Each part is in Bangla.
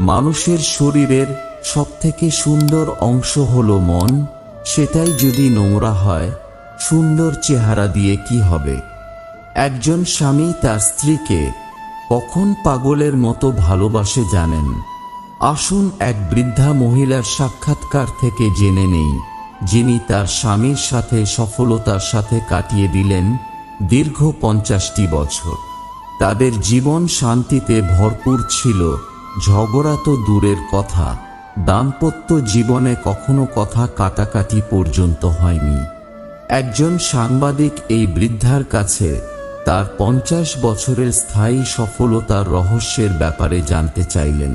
মানুষের শরীরের সবথেকে সুন্দর অংশ হলো মন, সেটাই যদি নোংরা হয়, সুন্দর চেহারা দিয়ে কি হবে? একজন স্বামী তার স্ত্রীকে কখন পাগলের মতো ভালোবাসে জানেন? আসুন এক বৃদ্ধা মহিলার সাক্ষাৎকার থেকে জেনে নেই, যিনি তার স্বামীর সাথে সফলতার সাথে কাটিয়ে দিলেন দীর্ঘ পঞ্চাশটি বছর। তাদের জীবন শান্তিতে ভরপুর ছিল। ঝগড়া তো দূরের কথা। দাম্পত্য জীবনে কখনো কথা কাটাকাটি পর্যন্ত হয়নি। একজন সাংবাদিক এই বৃদ্ধার কাছে তার পঞ্চাশ বছরের স্থায়ী সফলতার রহস্যের ব্যাপারে জানতে চাইলেন।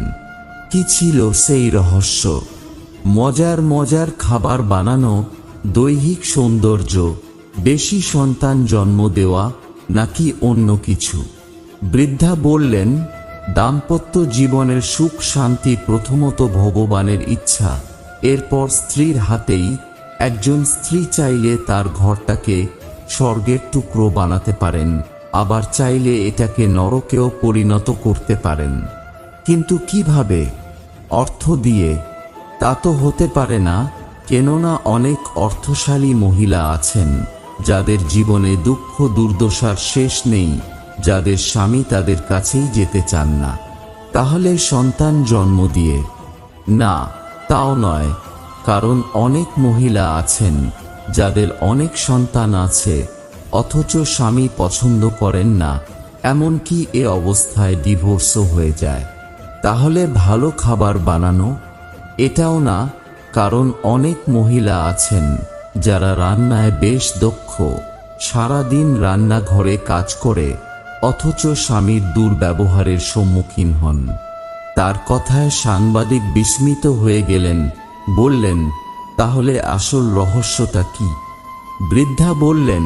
কি ছিল সেই রহস্য? মজার মজার খাবার বানানো, দৈহিক সৌন্দর্য, বেশি সন্তান জন্ম দেওয়া নাকি অন্য কিছু? বৃদ্ধা বললেন দাম্পত্য জীবনের সুখ শান্তি প্রথমত ভগবানের ইচ্ছা। এরপর স্ত্রীর হাতেই একজন স্ত্রী চাইলে তার ঘরটাকে স্বর্গের টুকরো বানাতে পারেন, আবার চাইলে এটাকে নরকেও পরিণত করতে পারেন। কিন্তু কীভাবে? অর্থ দিয়ে। তা তো হতে পারে না, কেননা অনেক অর্থশালী মহিলা আছেন, যাদের জীবনে দুঃখ দুর্দশার শেষ নেই। যাদের স্বামী তাদের কাছেই যেতে চান না, তাহলে সন্তান জন্ম দিয়ে। না, তাও নয়, কারণ অনেক মহিলা আছেন যাদের অনেক সন্তান আছে, অথচ স্বামী পছন্দ করেন না, এমনকি এ অবস্থায় ডিভোর্সও হয়ে যায়। তাহলে ভালো খাবার বানানো? এটাও না, কারণ অনেক মহিলা আছেন যারা রান্নায় বেশ দক্ষ, সারাদিন রান্নাঘরে কাজ করে অথচ স্বামীর দুর্ব্যবহারের সম্মুখীন হন। তার কথায় সাংবাদিক বিস্মিত হয়ে গেলেন, বললেন, তাহলে আসল রহস্যটা কি? বৃদ্ধা বললেন,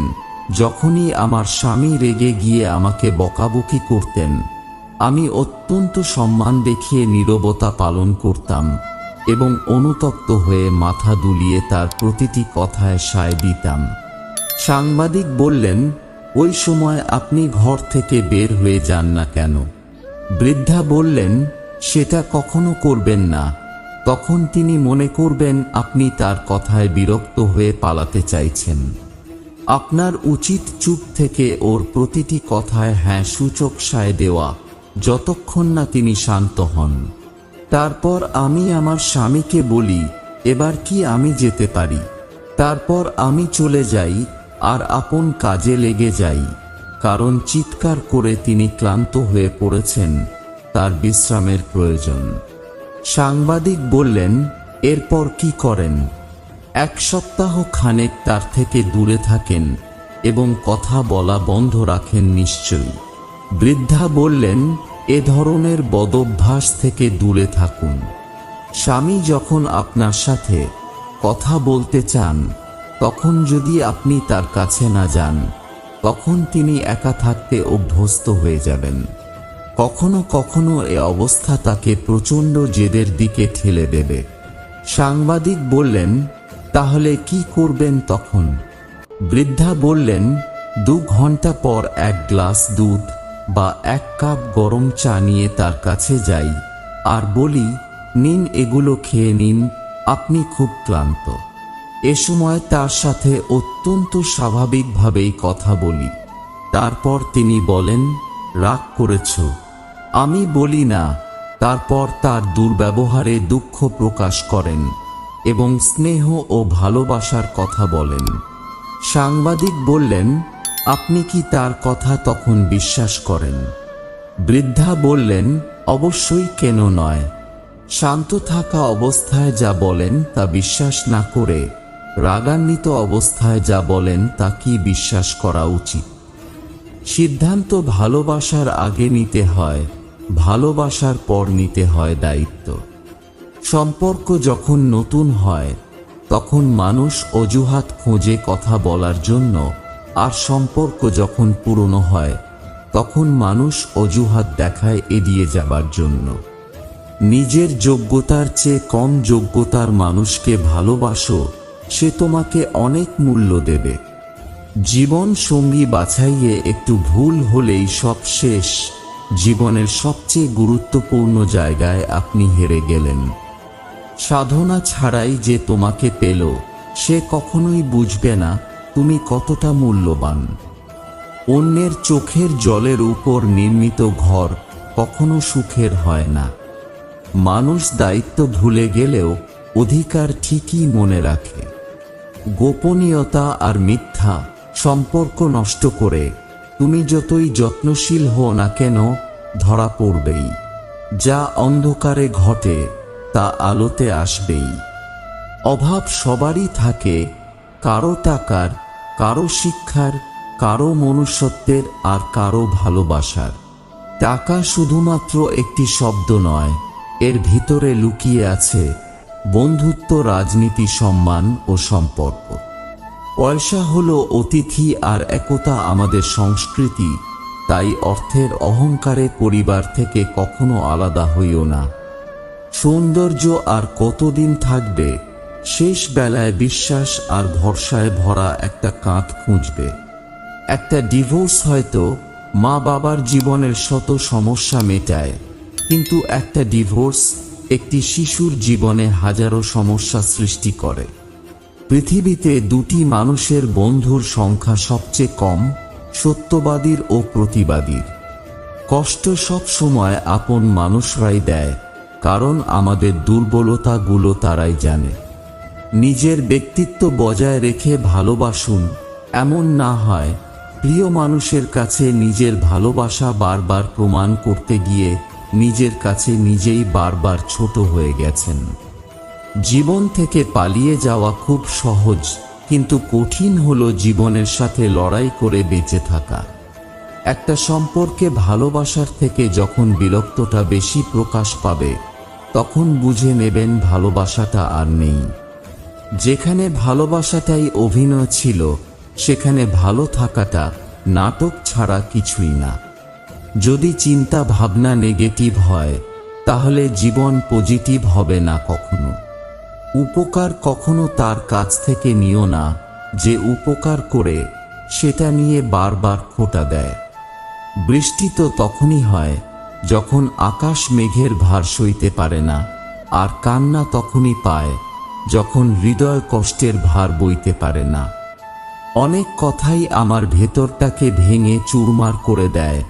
যখনই আমার স্বামী রেগে গিয়ে আমাকে বকাবকি করতেন, আমি অত্যন্ত সম্মান দেখিয়ে নীরবতা পালন করতাম এবং অনুতপ্ত হয়ে মাথা দুলিয়ে তার প্রতিটি কথায় সায় দিতাম। সাংবাদিক বললেন ওই সময় আপনি ঘর থেকে বের হয়ে যান না কেন? বৃদ্ধা বললেন, সেটা কখনো করবেন না। তখন তিনি মনে করবেন, আপনি তার কথায় বিরক্ত হয়ে পালাতে চাইছেন। আপনার উচিত চুপ থেকে ওর প্রতিটি কথায় হ্যাঁ সূচক সায় দেওয়া, যতক্ষণ না তিনি শান্ত হন। তারপর আমি আমার স্বামীকে বলি, এবার কি আমি যেতে পারি? তারপর আমি চলে যাই আর আপন কাজে লেগে যাই, কারণ চিৎকার করে তিনি ক্লান্ত হয়ে পড়েছেন, তার বিশ্রামের প্রয়োজন। সাংবাদিক বললেন, এরপর কি করেন? এক সপ্তাহ খানেক তার থেকে দূরে থাকেন এবং কথা বলা বন্ধ রাখেন নিশ্চয়ই। বৃদ্ধা বললেন, এ ধরনের বদভ্যাস থেকে দূরে থাকুন। স্বামী যখন আপনার সাথে কথা বলতে চান তখন যদি আপনি তার কাছে না যান, তখন তিনি একা থাকতে অভ্যস্ত হয়ে যাবেন। কখনো কখনো এ অবস্থা তাকে প্রচণ্ড জেদের দিকে ঠেলে দেবে। সাংবাদিক বললেন, তাহলে কি করবেন তখন? বৃদ্ধা বললেন, দু ঘণ্টা পর এক গ্লাস দুধ বা এক কাপ গরম চা নিয়ে তার কাছে যাই। আর বলি, নিন এগুলো খেয়ে নিন, আপনি খুব ক্লান্ত এ সময় তার সাথে অত্যন্ত স্বাভাবিকভাবেই কথা বলি। তারপর তিনি বলেন, রাগ করেছ। আমি বলি না। তারপর তার দুর্ব্যবহারে দুঃখ প্রকাশ করেন এবং স্নেহ ও ভালোবাসার কথা বলেন। সাংবাদিক বললেন, আপনি কি তার কথা তখন বিশ্বাস করেন? বৃদ্ধা বললেন, অবশ্যই কেন নয়। শান্ত থাকা অবস্থায় যা বলেন তা বিশ্বাস না করে রাগান্বিত অবস্থায় যা বলেন তা কি বিশ্বাস করা উচিত? সিদ্ধান্ত ভালোবাসার আগে নিতে হয়, ভালোবাসার পর নিতে হয় দায়িত্ব। সম্পর্ক যখন নতুন হয়, তখন মানুষ অজুহাত খোঁজে কথা বলার জন্য, আর সম্পর্ক যখন পুরনো হয়, তখন মানুষ অজুহাত দেখায় এড়িয়ে যাবার জন্য। নিজের যোগ্যতার চেয়ে কম যোগ্যতার মানুষকে ভালোবাসো সে তোমাকে অনেক মূল্য দেবে। জীবন সঙ্গী বাছাইয়ে একটু ভুল হলেই সব শেষ। জীবনের সবচেয়ে গুরুত্বপূর্ণ জায়গায় আপনি হেরে গেলেন। সাধনা ছাড়াই যে তোমাকে পেল, সে কখনোই বুঝবে না তুমি কতটা মূল্যবান। অন্যের চোখের জলের উপর নির্মিত ঘর কখনো সুখের হয় না। মানুষ দায়িত্ব ভুলে গেলেও অধিকার ঠিকই মনে রাখে। গোপনীয়তা আর মিথ্যা সম্পর্ক নষ্ট করে তুমি যতই যত্নশীল হও না কেন ধরা পড়বেই। যা অন্ধকারে ঘটে, তা আলোতে আসবেই। অভাব সবারই থাকে, কারও টাকার, কারও শিক্ষার, কারও মনুষ্যত্বের আর কারও ভালোবাসার। টাকা শুধুমাত্র একটি শব্দ নয়, এর ভিতরে লুকিয়ে আছে বন্ধুত্ব, রাজনীতি, সম্মান ও সম্পর্ক। পয়সা হল অতিথি আর একতা আমাদের সংস্কৃতি, তাই অর্থের অহংকারে পরিবার থেকে কখনো আলাদা হইও না। সৌন্দর্য আর কতদিন থাকবে, শেষ বেলায় বিশ্বাস আর ভরসায় ভরা একটা কাঁধ খুঁজবে। একটা ডিভোর্স হয়তো মা বাবার জীবনের শত সমস্যা মেটায়, কিন্তু একটা ডিভোর্স একটি শিশুর জীবনে হাজারো সমস্যা সৃষ্টি করে। পৃথিবীতে দুটি মানুষের বন্ধুর সংখ্যা সবচেয়ে কম, সত্যবাদীর ও প্রতিবাদীর। কষ্ট সব সময় আপন মানুষরাই দেয়, কারণ আমাদের দুর্বলতাগুলো তারাই জানে। নিজের ব্যক্তিত্ব বজায় রেখে ভালোবাসুন, এমন না হয়, প্রিয় মানুষের কাছে নিজের ভালোবাসা বারবার প্রমাণ করতে গিয়ে নিজের কাছে নিজেই বারবার ছোট হয়ে গেছেন। জীবন থেকে পালিয়ে যাওয়া খুব সহজ, কিন্তু কঠিন হলো জীবনের সাথে লড়াই করে বেঁচে থাকা। একটা সম্পর্কে ভালোবাসার থেকে যখন বিরক্তটা বেশি প্রকাশ পাবে, তখন বুঝে নেবেন ভালোবাসাটা আর নেই। যেখানে ভালোবাসাটাই অভিনয় ছিল, সেখানে ভালো থাকাটা নাটক ছাড়া কিছুই না। যদি চিন্তা ভাবনা নেগেটিভ হয়, তাহলে জীবন পজিটিভ হবে না কখনো। উপকার কখনো তার কাছ থেকে নিও না, যে উপকার করে সেটা নিয়ে বারবার খোটা দেয়। বৃষ্টি তো তখনই হয়, যখন আকাশ মেঘের ভার সইতে পারে না, আর কান্না তখনই পায়, যখন হৃদয় কষ্টের ভার বইতে পারে না। অনেক কথাই আমার ভেতরটাকে ভেঙে চুরমার করে দেয়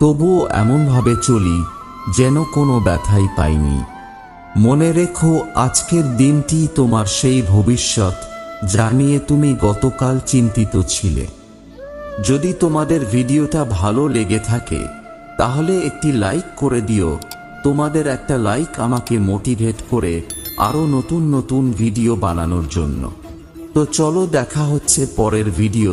তবুও এমনভাবে চলি যেন কোনো ব্যথাই পাইনি। মনে রেখো, আজকের দিনটি তোমার সেই ভবিষ্যৎ যা নিয়ে তুমি গতকাল চিন্তিত ছিলে। যদি তোমাদের ভিডিওটা ভালো লেগে থাকে, তাহলে একটি লাইক করে দিও। তোমাদের একটা লাইক আমাকে মোটিভেট করে আরও নতুন নতুন ভিডিও বানানোর জন্য। তো চলো দেখা হচ্ছে পরের ভিডিও